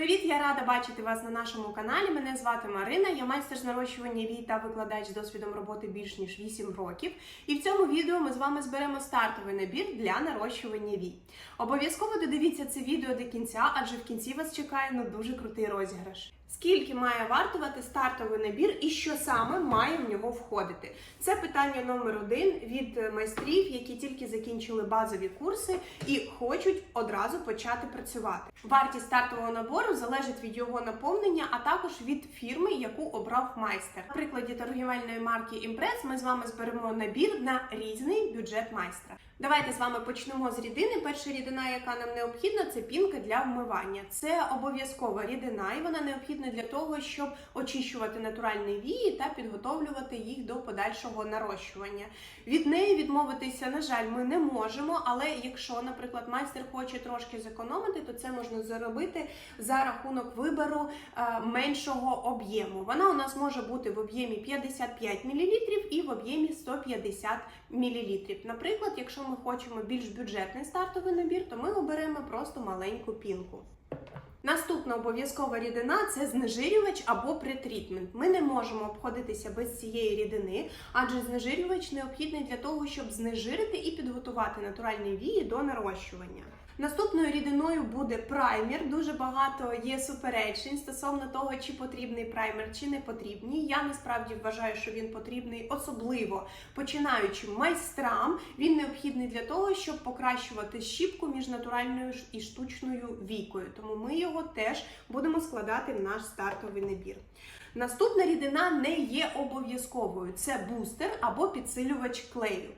Привіт, я рада бачити вас на нашому каналі. Мене звати Марина. Я майстер з нарощування вій та викладач з досвідом роботи більш ніж 8 років. І в цьому відео ми з вами зберемо стартовий набір для нарощування вій. Обов'язково додивіться це відео до кінця, адже в кінці вас чекає на дуже крутий розіграш. Скільки має вартувати стартовий набір і що саме має в нього входити? Це питання номер один від е, майстрів, які тільки закінчили базові курси і хочуть одразу почати працювати. Вартість стартового набору залежить від його наповнення, а також від фірми, яку обрав майстер. На прикладі торгівельної марки Impress ми з вами зберемо набір на різний бюджет майстра. Давайте з вами почнемо з рідини. Перша рідина, яка нам необхідна, це пінка для вмивання. Це обов'язкова рідина, і вона необхідна для того, щоб очищувати натуральні вії та підготовлювати їх до подальшого нарощування. Від неї відмовитися, на жаль, ми не можемо. Але якщо, наприклад, майстер хоче трошки зекономити, то це можна зробити за рахунок вибору е, меншого об'єму. Вона у нас може бути в об'ємі 55 мл і в об'ємі 150 мл. Наприклад, якщо ми хочемо більш бюджетний стартовий набір, то ми оберемо просто маленьку пінку. Наступна обов'язкова рідина це знежирювач або притрітмент. Ми не можемо обходитися без цієї рідини, адже знежирювач необхідний для того, щоб знежирити і підготувати натуральні вії до нарощування. Наступною рідиною буде праймер. Дуже багато є суперечень стосовно того, чи потрібний праймер, чи не потрібний. Я насправді вважаю, що він потрібний особливо починаючим майстрам. Він необхідний для того, щоб покращувати щіпку між натуральною і штучною вікою. Тому ми його теж будемо складати в наш стартовий набір. Наступна рідина не є обов'язковою. Це бустер або підсилювач клею.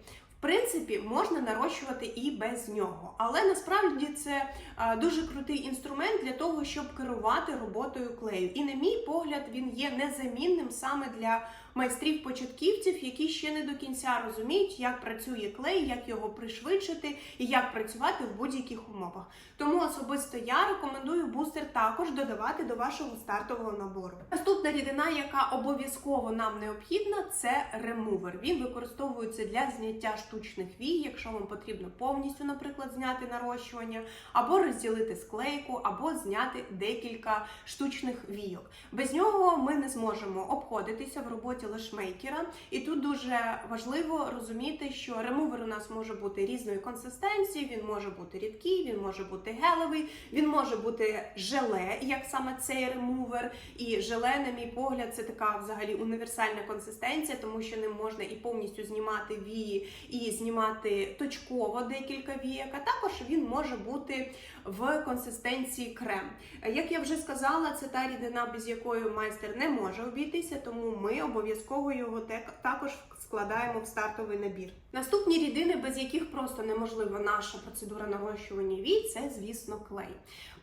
Принципі, можна нарощувати і без нього, але насправді це дуже крутий інструмент для того, щоб керувати роботою клею. І, на мій погляд, він є незамінним саме для майстрів-початківців, які ще не до кінця розуміють, як працює клей, як його пришвидшити і як працювати в будь-яких умовах. Тому особисто я рекомендую бустер також додавати до вашого стартового набору. Наступна рідина, яка обов'язково нам необхідна, це ремувер. Він використовується для зняття штучних вій, якщо вам потрібно повністю, наприклад, зняти нарощування, або розділити склейку, або зняти декілька штучних війок. Без нього ми не зможемо обходитися в роботі лешмейкера. І тут дуже важливо розуміти, що ремувер у нас може бути різної консистенції, він може бути рідкий, він може бути гелевий, він може бути желе, як саме цей ремувер. І желе, на мій погляд, це така взагалі універсальна консистенція, тому що ним можна і повністю знімати вії, і знімати точково декілька вієк, а також він може бути в консистенції крем. Як я вже сказала, це та рідина, без якої майстер не може обійтися, тому ми обов'язково його також складаємо в стартовий набір. Наступні рідини, без яких просто неможлива наша процедура нарощування вій, це, звісно, клей.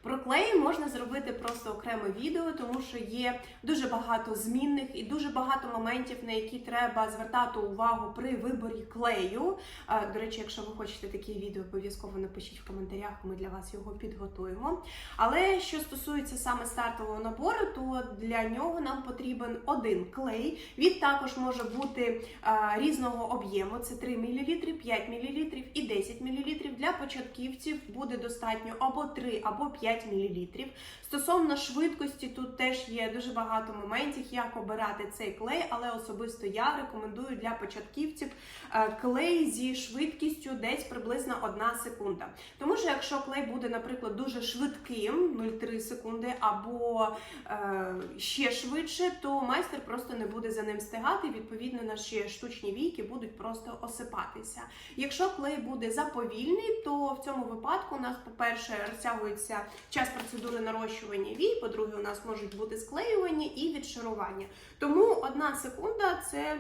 Про клей можна зробити просто окреме відео, тому що є дуже багато змінних і дуже багато моментів, на які треба звертати увагу при виборі клею. До речі, якщо ви хочете такі відео, обов'язково напишіть в коментарях, ми для вас його підготуємо. Але що стосується саме стартового набору, то для нього нам потрібен один клей. Він також може бути різного об'єму: це 3 мл, 5 мл і 10 мл. Для початківців буде достатньо або 3, або 5 5 мл. Стосовно швидкості, тут теж є дуже багато моментів, як обирати цей клей, але особисто я рекомендую для початківців е, клей зі швидкістю десь приблизно 1 секунда. Тому що якщо клей буде, наприклад, дуже швидким, 0,3 секунди, або е, ще швидше, то майстер просто не буде за ним встигати. Відповідно, наші штучні війки будуть просто осипатися. Якщо клей буде заповільний, то в цьому випадку у нас, по-перше, розтягується час процедури нарощування вій, по-друге, у нас можуть бути склеювання і відшарування. Тому одна секунда це.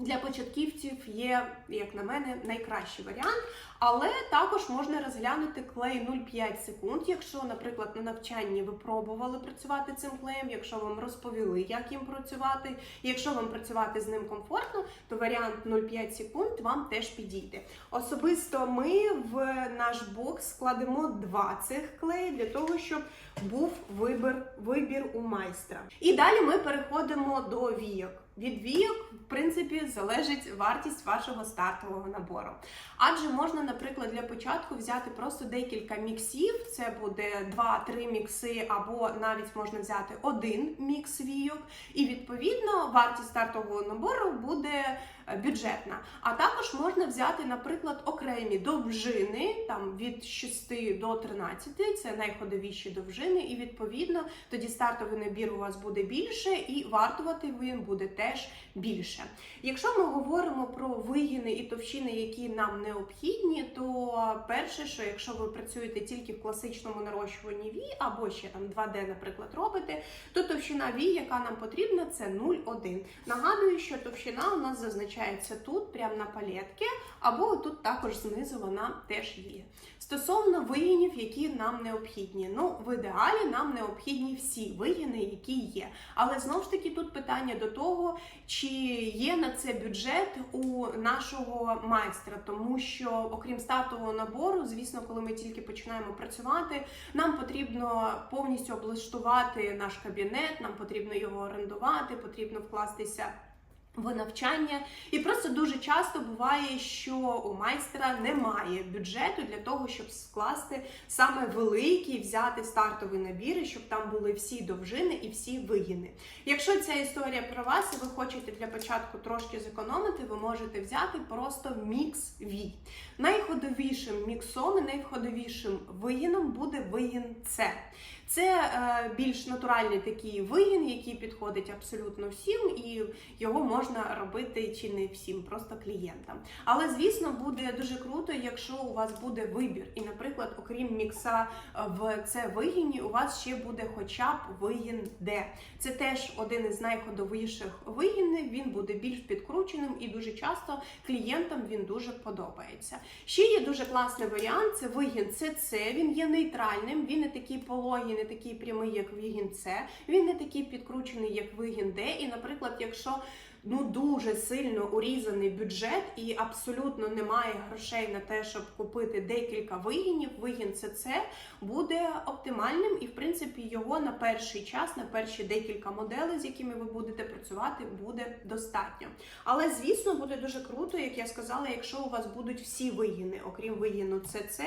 Для початківців є, як на мене, найкращий варіант, але також можна розглянути клей 0,5 секунд. Якщо, наприклад, на навчанні ви пробували працювати цим клеєм, якщо вам розповіли, як їм працювати, якщо вам працювати з ним комфортно, то варіант 0,5 секунд вам теж підійде. Особисто ми в наш бокс складемо два цих клеї для того, щоб був вибір, вибір у майстра. І далі ми переходимо до війок. Від війок, в принципі, залежить вартість вашого стартового набору. Адже можна наприклад, для початку взяти просто декілька міксів. Це буде 2-3 мікси, або навіть можна взяти один мікс війок. І відповідно вартість стартового набору буде е, бюджетна. А також можна взяти, наприклад, окремі довжини там від 6 до 13, це найходовіші довжини, і відповідно тоді стартовий набір у вас буде більше, і вартувати він буде теж більше. Якщо ми говоримо про вигини і товщини, які нам необхідні, то перше, що якщо ви працюєте тільки в класичному нарощуванні вій, або ще там 2D, наприклад, робите, то товщина вій, яка нам потрібна, це 0,1. Нагадую, що товщина у нас зазначається тут, прямо на палетки, або тут також знизу вона теж є. Стосовно вигинів, які нам необхідні. Ну, в ідеалі нам необхідні всі вигини, які є. Але знову ж таки тут питання до того, чи є на це бюджет у нашого майстра, тому що, окрім стартового набору, звісно, коли ми тільки починаємо працювати, нам потрібно повністю облаштувати наш кабінет, нам потрібно його орендувати, потрібно вкластися. В навчання, і просто дуже часто буває, що у майстра немає бюджету для того, щоб скласти саме великий, взяти стартовий набір, і щоб там були всі довжини і всі вигини. Якщо ця історія про вас, і ви хочете для початку трошки зекономити, ви можете взяти просто мікс вій. Найходовішим міксом і найходовішим вигином буде вигін С. Це е, більш натуральний такий вигін, який підходить абсолютно всім, і його можна робити чи не всім, просто клієнтам. Але звісно, буде дуже круто, якщо у вас буде вибір. І, наприклад, окрім мікса е, в це вигіні, у вас ще буде хоча б вигін Д. Це теж один із найходовіших вигінів. Він буде більш підкрученим і дуже часто клієнтам він дуже подобається. Ще є дуже класний варіант. Це вигін ЦЦ. Він є нейтральним, він не такий пологий, не такий прямий, як вигін С. Він не такий підкручений, як вигін Д. І, наприклад, якщо ну дуже сильно урізаний бюджет і абсолютно немає грошей на те, щоб купити декілька вигінів. Вигін ЦЦ буде оптимальним, і в принципі його на перший час, на перші декілька моделей, з якими ви будете працювати, буде достатньо. Але звісно, буде дуже круто, як я сказала, якщо у вас будуть всі вигіни, окрім вигіну ЦЦ,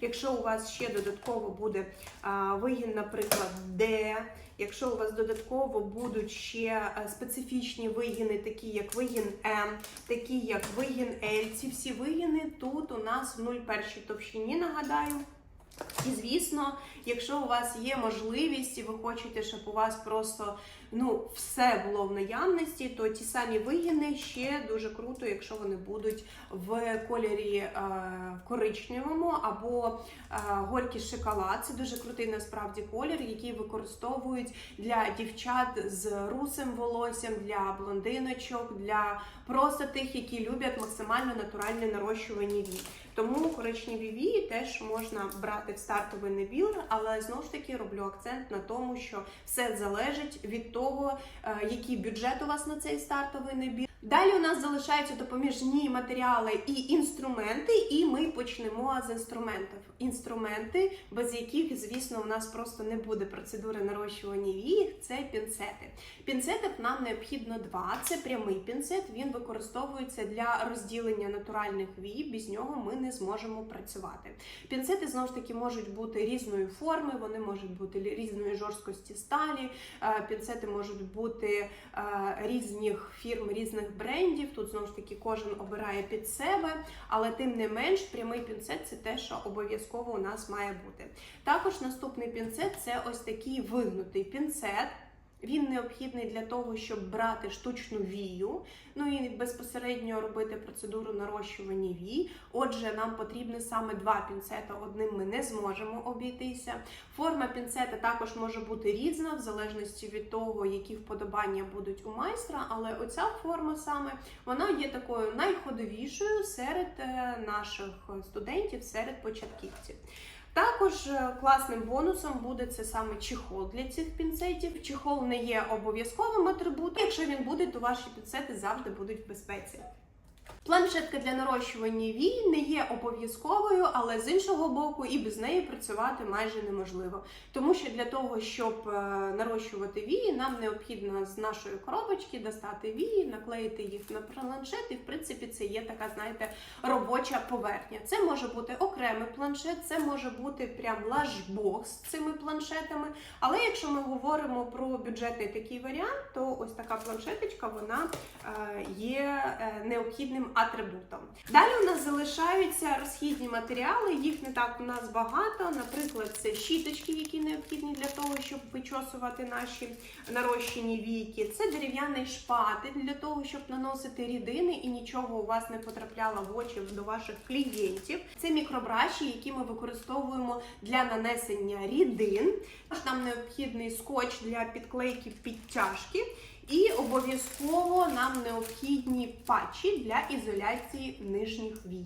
якщо у вас ще додатково буде а, вигін, наприклад, Д. Якщо у вас додатково будуть ще е, специфічні вигіни, такі як вигін М, такі як вигін L, ці всі вигіни тут у нас в 0,1 товщині, нагадаю. І звісно, якщо у вас є можливість і ви хочете, щоб у вас просто ну все було в наявності, то ті самі вигіни ще дуже круто, якщо вони будуть в кольорі е, коричневому або е, горький шоколад. Це дуже крутий насправді колір, який використовують для дівчат з русим волоссям, для блондиночок, для просто тих, які люблять максимально натуральне нарощування вій. Тому коричневі вії теж можна брати в стартовий набір, але знову ж таки роблю акцент на тому, що все залежить від того, е, який бюджет у вас на цей стартовий набір. Далі у нас залишаються допоміжні матеріали і інструменти, і ми почнемо з інструментів. Інструменти, без яких, звісно, у нас просто не буде процедури нарощування вій, це пінцети. Пінцетів нам необхідно два. Це прямий пінцет, він використовується для розділення натуральних вій, без нього ми не зможемо працювати. Пінцети знову ж таки можуть бути різної форми, вони можуть бути різної жорсткості сталі, е, пінцети можуть бути е, різних фірм, різних брендів. Тут знову ж таки кожен обирає під себе, але тим не менш прямий пінцет це те, що обов'язково у нас має бути. Також наступний пінцет це ось такий вигнутий пінцет. Він необхідний для того, щоб брати штучну вію, ну і безпосередньо робити процедуру нарощування вій. Отже, нам потрібно саме два пінцета. Одним ми не зможемо обійтися. Форма пінцета також може бути різна, в залежності від того, які вподобання будуть у майстра. Але оця форма саме вона є такою найходовішою серед е, наших студентів, серед початківців. Також е, класним бонусом буде це саме чехол для цих пінцетів. Чехол не є обов'язковим атрибутом. Якщо він буде, то ваші пінцети завжди будуть в безпеці. Планшетка для нарощування вій не є обов'язковою, але з іншого боку, і без неї працювати майже неможливо. Тому що для того, щоб е, нарощувати вії, нам необхідно з нашої коробочки достати вії, наклеїти їх на планшет, і в принципі це є така, знаєте, робоча поверхня. Це може бути окремий планшет, це може бути прям лажбокс з цими планшетами. Але якщо ми говоримо про бюджетний такий варіант, то ось така планшеточка вона е, є е, необхідним атрибутом. Далі у нас залишаються розхідні матеріали, їх не так у нас багато. Наприклад, це щіточки, які необхідні для того, щоб вичосувати наші нарощені війки. Це дерев'яний шпатель для того, щоб наносити рідини і нічого у вас не потрапляло в очі до ваших клієнтів. Це мікробраші, які ми використовуємо для нанесення рідин. Нам необхідний скотч для підклейки підтяжки. І обов'язково нам необхідні патчі для ізоляції нижніх вій.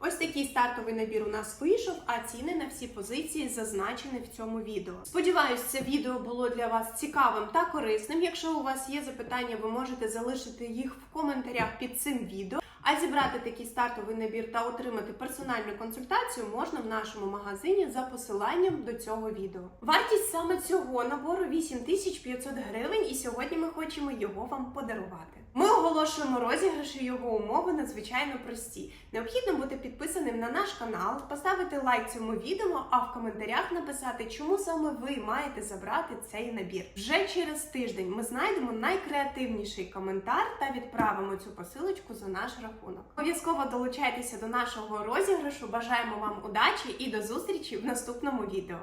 Ось такий стартовий набір у нас вийшов, а ціни на всі позиції зазначені в цьому відео. Сподіваюсь, це відео було для вас цікавим та корисним. Якщо у вас є запитання, ви можете залишити їх в коментарях під цим відео. А зібрати такий стартовий набір та отримати персональну консультацію можна в нашому магазині за посиланням до цього відео. Вартість саме цього набору 8500 гривень, і сьогодні ми хочемо його вам подарувати. Ми оголошуємо розіграші його умови надзвичайно прості. Необхідно бути підписаним на наш канал, поставити лайк цьому відео, а в коментарях написати, чому саме ви маєте забрати цей набір. Вже через тиждень ми знайдемо найкреативніший коментар та відправимо цю посилочку за наш рахунок. Обов'язково долучайтеся до нашого розіграшу. Бажаємо вам удачі і до зустрічі в наступному відео.